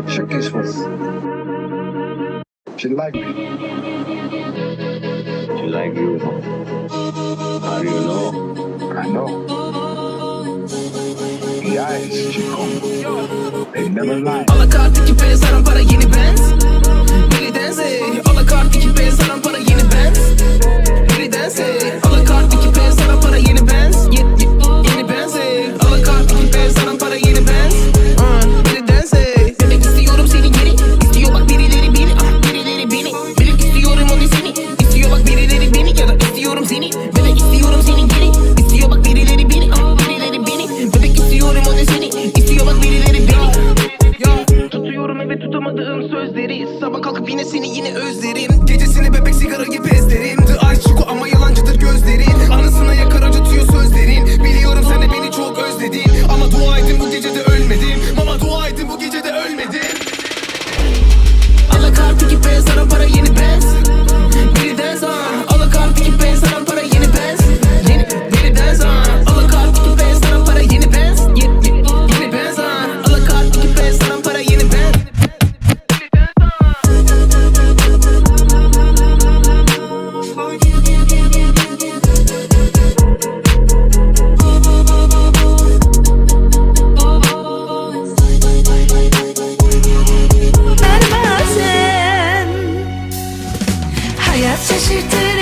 like chickens for me. She like me. She like you. How do you know? I know. The eyes, she Chico. They never lie. sözleri. Sabah kalkıp yine seni yine özlerim. Gecesini bebeksi şaşırtır